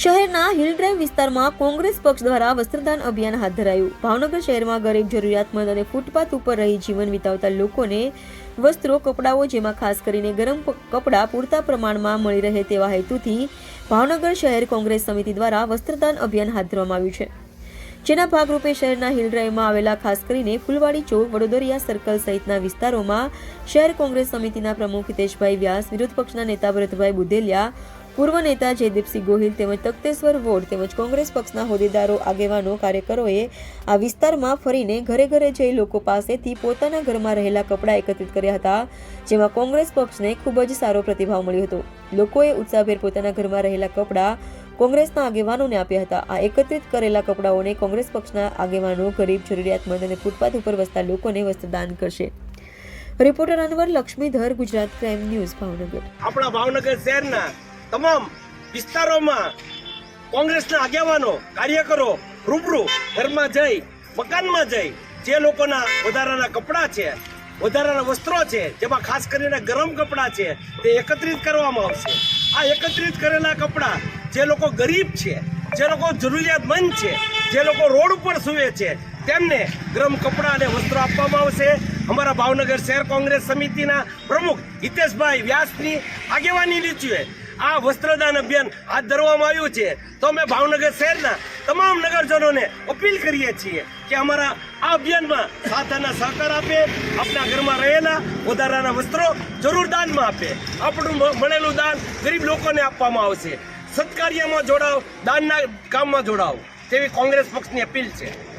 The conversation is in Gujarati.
હિલ ડ્રાઈવ વિસ્તારમાં કોંગ્રેસ પક્ષ દ્વારા વસ્ત્રદાન અભિયાન હાથ ધરાયું. ભાવનગર શહેરમાં ગરીબ જરૂરિયાતમંદ અને ફૂટપાથ ઉપર રહી જીવન વિતાવતા લોકોને વસ્ત્રો, કપડાઓ, જેમાં ખાસ કરીને ગરમ કપડાં પૂરતા પ્રમાણમાં મળી રહે તેવા હેતુથી ભાવનગર શહેર કોંગ્રેસ સમિતિ દ્વારા વસ્ત્રદાન અભિયાન હાથ ધરવામાં આવ્યું છે. જેના ભાગરૂપે શહેરના હિલ ડ્રાઈવમાં આવેલા ખાસ કરીને ફુલવાડી ચોક, વડોદરિયા સર્કલ સહિતના વિસ્તારોમાં શહેર કોંગ્રેસ સમિતિના પ્રમુખ હિતેશભાઈ વ્યાસ વિરોધ પક્ષના નેતા ભરતભાઈ બુદેલિયા પૂર્વ નેતા જયદીપસિંહ ગોહિલ તેમજ તખતેશ્વર વોર્ડ તેમજ કોંગ્રેસ પક્ષના હોદ્દેદારો, આગેવાનો, કાર્યકરોએ આ વિસ્તારમાં ફરીને ઘરે ઘરે જઈ લોકો પાસેથી પોતાના ઘરમાં રહેલા કપડાં એકત્રિત કર્યા હતા, જેમાં કોંગ્રેસ પક્ષને ખૂબ જ સારો પ્રતિભાવ મળ્યો હતો. લોકોએ ઉત્સાહભેર પોતાના ઘરમાં રહેલા કપડાં કોંગ્રેસના આગેવાનોને આપ્યા હતા. આ એકત્રિત કરેલા કપડાઓને કોંગ્રેસ પક્ષના આગેવાનો ગરીબ, જરૂરિયાતમંદ અને ફૂટપાથ ઉપર વસતા લોકોને વસ્ત્રદાન કરશે. Reporter Anwar Laxmidhar, Gujarat crime news, Bhavnagar. આપણા ભાવનગર શહેરના તમામ વિસ્તારોમાં કોંગ્રેસના આગેવાનો, કાર્યકરો રૂબરૂ ઘરમાં જઈ, મકાનમાં જઈ જે લોકોના વધારાના કપડાં છે, વધારાના વસ્ત્રો છે, જેમાં ખાસ કરીને ગરમ કપડાં છે, તે એકત્રિત કરવામાં આવશે. આ એકત્રિત કરેલા કપડાં જે લોકો ગરીબ છે, જે લોકો જરૂરિયાતમંદ છે, જે લોકો રોડ ઉપર સૂવે છે, તેમને ગરમ કપડાં અને વસ્ત્રો આપવામાં આવશે. અમારા ભાવનગર શહેર કોંગ્રેસ સમિતિના પ્રમુખ હિતેશભાઈ વ્યાસની આગેવાની નીચે આ વસ્ત્રદાન અભિયાન હાથ ધરવામાં આવ્યું છે. તો અમે ભાવનગર શહેરના તમામ નગરજનોને અપીલ કરીએ છીએ કે અમારા આ અભિયાનમાં સાથ સહકાર આપે આપણા ઘરમાં રહેલા વધારાના વસ્ત્રો જરૂર દાનમાં આપે. આપણું મળેલું દાન ગરીબ લોકોને આપવામાં આવશે. સત્કાર્યમાં જોડાવ, દાનના કામમાં જોડાવ. તેવી કોંગ્રેસ પક્ષની અપીલ છે.